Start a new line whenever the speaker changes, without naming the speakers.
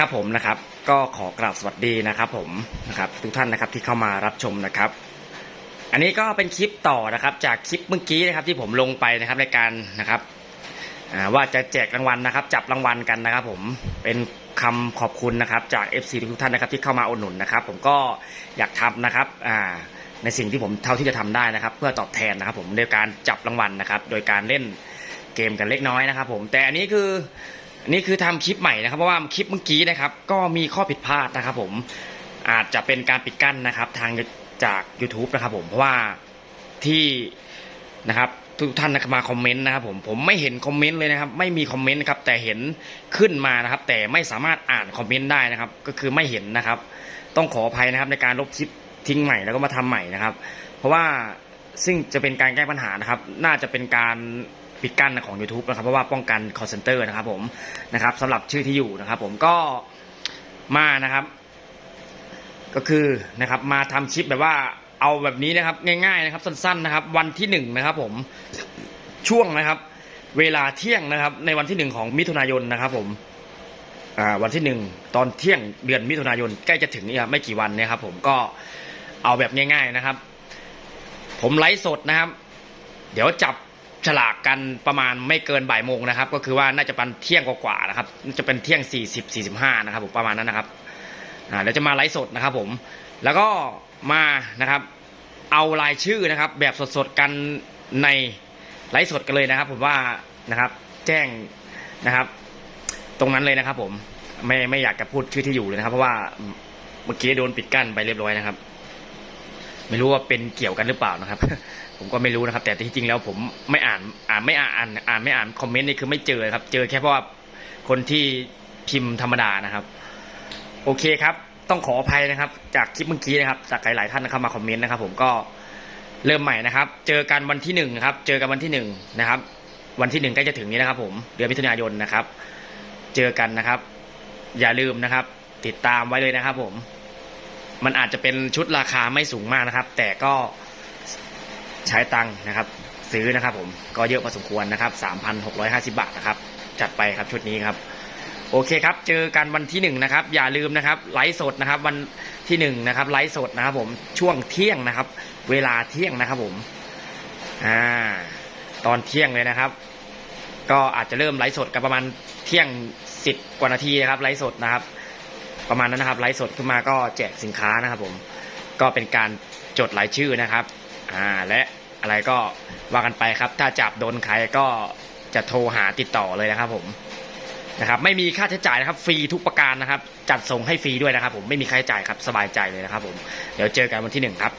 ครับผมนะครับก็ขอกราบสวัสดีนะครับผมนะครับทุกท่านนะครับที่เข้ามารับชมนะครับ อันนี้ก็เป็นคลิปต่อนะครับ จากคลิปเมื่อกี้นะครับที่ผมลงไปนะครับในการนะครับว่าจะแจกรางวัลนะครับ จับรางวัลกันนะครับ ผมเป็นคำขอบคุณนะครับ จาก FC ทุกท่านนะครับที่เข้ามาอุดหนุนนะครับ ผมก็อยากทำนะครับในสิ่งที่ผมเท่าที่จะทำได้นะครับ เพื่อตอบแทนนะครับ ผมโดยการจับรางวัลนะครับ โดยการเล่นเกมกันเล็กน้อยนะครับ ผมแต่อันนี้คือ นี่คือทำคลิปใหม่นะครับเพราะว่าคลิปเมื่อกี้นะครับ ก็มีข้อผิดพลาดนะครับ ผมอาจจะเป็นการปิดกั้นนะครับ ทางจาก YouTube นะครับ ผมเพราะว่าที่นะครับทุกท่านนะครับมาคอมเมนต์นะครับผมผมไม่เห็นคอมเมนต์เลยนะครับ ไม่มีคอมเมนต์นะครับแต่เห็นขึ้นมานะครับ แต่ไม่สามารถอ่านคอมเมนต์ได้นะครับ ก็คือไม่เห็นนะครับ ต้องขออภัยนะครับในการลบคลิปทิ้งใหม่แล้วก็มาทำใหม่นะครับ เพราะว่าซึ่งจะเป็นการแก้ปัญหานะครับ น่าจะเป็นการ ปิดกั้นของ YouTube นะครับเพราะว่าป้องกัน call center นะครับผมนะครับสำหรับชื่อที่อยู่นะครับ ผมก็มานะครับ ก็คือนะครับมาทำคลิปแบบว่าเอาแบบนี้นะครับ ง่าย ๆนะครับ สั้น ๆนะครับ วันที่หนึ่งนะครับ ผมช่วงนะครับ เวลาเที่ยงนะครับ ในวันที่หนึ่งของมิถุนายนนะครับ ผมอ่าวันที่หนึ่งตอนเที่ยงเดือนมิถุนายนใกล้จะถึงนี่ครับไม่กี่วันนะครับ ผมก็เอาแบบง่าย ๆนะครับ ผมไลฟ์สดนะครับ เดี๋ยวจับ ฉลากกันประมาณไม่เกินบ่ายโมงนะครับ ก็คือว่าน่าจะเป็นเที่ยงกว่าๆนะครับน่าจะเป็นเที่ยง 40 45 นะครับผมประมาณนั้นนะครับอ่าเดี๋ยวจะมาไลฟ์สดนะครับ ผม แล้วก็มานะครับ เอารายชื่อนะครับ แบบสดๆกันในไลฟ์สดกันเลยนะครับ ผมว่านะครับ แจ้งนะครับ ตรงนั้นเลยนะครับ ผมไม่ไม่อยากจะพูดชื่อที่อยู่เลยนะครับ เพราะว่าเมื่อกี้โดนปิดกั้นไปเรียบร้อยนะครับ ไม่รู้ว่าเป็นเกี่ยวกันหรือเปล่านะครับ ผมก็ไม่รู้นะครับ แต่ที่จริงแล้วผมไม่อ่านอ่านไม่อ่านอ่านอ่านไม่อ่านคอมเมนต์นี่คือไม่เจอครับ เจอแค่เพราะว่าคนที่พิมพ์ธรรมดานะครับ โอเคครับ ต้องขออภัยนะครับ จากคลิปเมื่อกี้นะครับ จากหลายๆท่านนะครับมาคอมเมนต์นะครับ ผมก็เริ่มใหม่นะครับ เจอกันวันที่หนึ่งครับ เจอกันวันที่หนึ่งนะครับ วันที่หนึ่งใกล้จะถึงนี้นะครับ ผมเดือนมิถุนายนนะครับ เจอกันนะครับ อย่าลืมนะครับ ติดตามไว้เลยนะครับ ผม มันอาจจะเป็นชุดราคาไม่สูงมากนะครับ แต่ก็ใช้ตังค์นะครับ ซื้อนะครับ ผมก็เยอะพอสมควรนะครับ 3,650 บาทนะครับ จัดไปครับชุดนี้ครับโอเคครับ เจอกันวันที่หนึ่งนะครับ อย่าลืมนะครับไลฟ์สดนะครับ วันที่หนึ่งนะครับไลฟ์สดนะครับ ผมช่วงเที่ยงนะครับ เวลาเที่ยงนะครับ ผมอ่าตอนเที่ยงเลยนะครับ ก็อาจจะเริ่มไลฟ์สดกันประมาณเที่ยงสิบกว่านาทีนะครับไลฟ์สดนะครับ ประมาณนั้นนะครับไลฟ์สดขึ้นมาก็แจกสินค้านะครับผมก็เป็นการจดรายชื่อนะครับอ่าและอะไรก็ว่ากันไปครับ ถ้าจับโดนใครก็จะโทรหาติดต่อเลยนะครับผมนะครับไม่มีค่าใช้จ่ายนะครับฟรีทุกประการนะครับ จัดส่งให้ฟรีด้วยนะครับ ผมไม่มีค่าใช้จ่ายครับสบายใจเลยนะครับ ผมเดี๋ยวเจอกันวันที่หนึ่งครับ